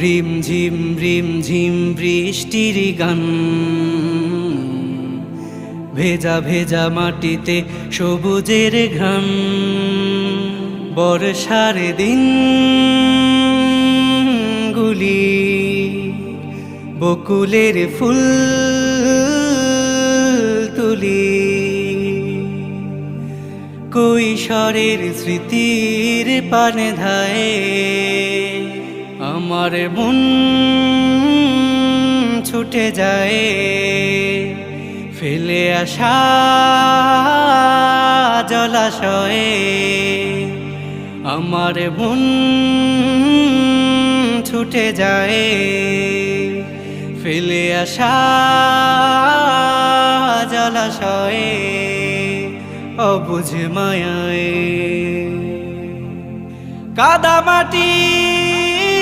রিম ঝিম রিম ঝিম বৃষ্টির গান। ভেজা ভেজা মাটিতে সবুজের ঘাম বর্ষার দিন গুলি, বকুলের ফুল তুলি। কৈশোরের স্মৃতির পানে ধায়ে আমার মন ছুটে যায়, ফেলে আসা জলাশয়ে। আমার মন ছুটে যায়, ফেলে আসা জলাশয়ে। অবুঝ মায়ায় কাদা মাটি